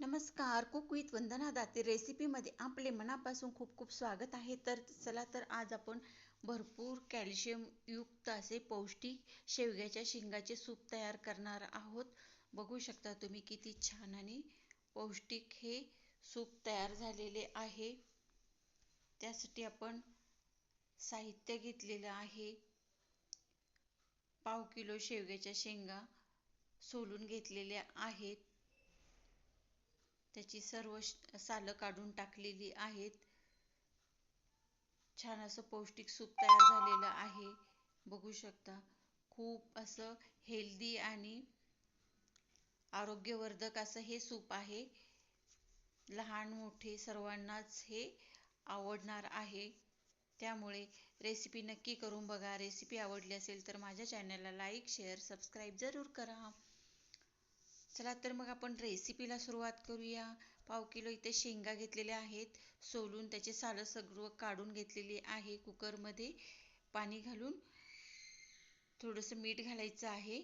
नमस्कार cook with Vandana Date रेसिपीमध्ये आपले मनापासून खूप खूप स्वागत आहे. तर चला तर आज आपण भरपूर कॅल्शियमयुक्त असे पौष्टिक शेवग्याच्या शेंगाचे सूप तयार करणार आहोत. बघू शकता तुम्ही किती छान आणि पौष्टिक हे सूप तयार झालेले आहे. त्यासाठी आपण साहित्य घेतलेलं आहे. पाव किलो शेवग्याच्या शेंगा सोलून घेतलेल्या आहेत. त्याची सर्व सालं काढून टाकलेली आहेत. छान असं पौष्टिक सूप तयार झालेलं आहे. बघू शकता. खूप असं हेल्दी आणि आरोग्यवर्धक असं हे सूप आहे. लहान मोठे सर्वांनाच हे आवडणार आहे. त्यामुळे रेसिपी नक्की करून बघा. रेसिपी आवडली असेल तर माझ्या चॅनलला लाईक शेअर सबस्क्राईब जरूर करा. चला तर मग आपण रेसिपीला सुरुवात करूया. पाव किलो इथे शेंगा घेतलेल्या आहेत. सोलून त्याचे सालं सगळं काढून घेतलेली आहे कुकरमध्ये पाणी घालून थोडंसं मीठ घालायचं आहे.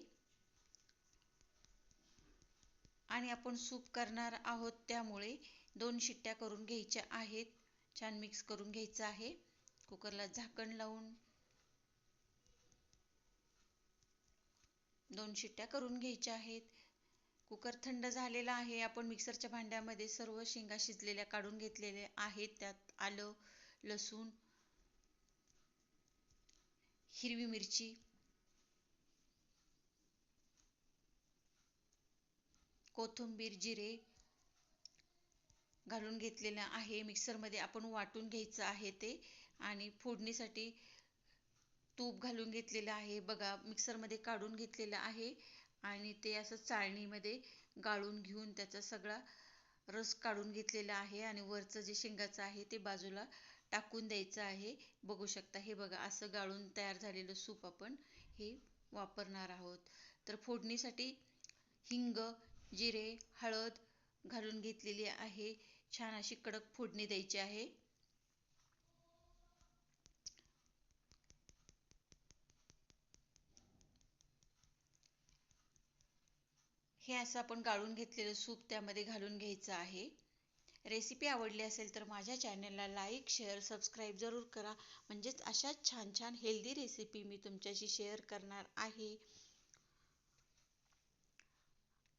आणि आपण सूप करणार आहोत त्यामुळे दोन शिट्ट्या करून घ्यायच्या आहेत. छान मिक्स करून घ्यायचं आहे. कुकरला झाकण लावून दोन शिट्ट्या करून घ्यायच्या आहेत. कुकर थंड झालेला आहे. आपण मिक्सरच्या भांड्यामध्ये सर्व शेंगा शिजलेल्या काढून घेतलेल्या आहेत. त्यात आलं लसूण हिरवी मिरची कोथिंबीर जिरे घालून घेतलेलं आहे. मिक्सरमध्ये आपण वाटून घ्यायचं आहे ते आणि फोडणीसाठी तूप घालून घेतलेलं आहे. बघा मिक्सरमध्ये काढून घेतलेलं आहे. आणि ते असं चाळणीमध्ये गाळून घेऊन त्याचा सगळा रस काढून घेतलेला आहे आणि वरचं जे शेंगाचं आहे ते बाजूला टाकून द्यायचं आहे. बघू शकता हे बघा असं गाळून तयार झालेलं सूप आपण हे वापरणार आहोत. तर फोडणीसाठी हिंग जिरे हळद घालून घेतलेली आहे. छान अशी कडक फोडणी द्यायची आहे. हे असं आपण गाळून घेतलेलं सूप त्यामध्ये घालून घ्यायचं आहे. रेसिपी आवडली असेल तर माझ्या चॅनलला लाईक शेअर सबस्क्राईब जरूर करा. म्हणजेच अशाच छान छान हेल्दी रेसिपी मी तुमच्याशी शेअर करणार आहे.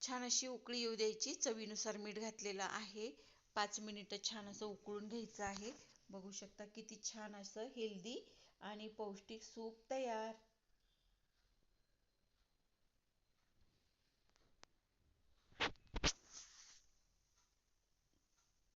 छान अशी उकळी येऊ द्यायची. चवीनुसार मीठ घातलेलं आहे. पाच मिनिटं छान असं उकळून घ्यायचं आहे. बघू शकता किती छान असं हेल्दी आणि पौष्टिक सूप तयार.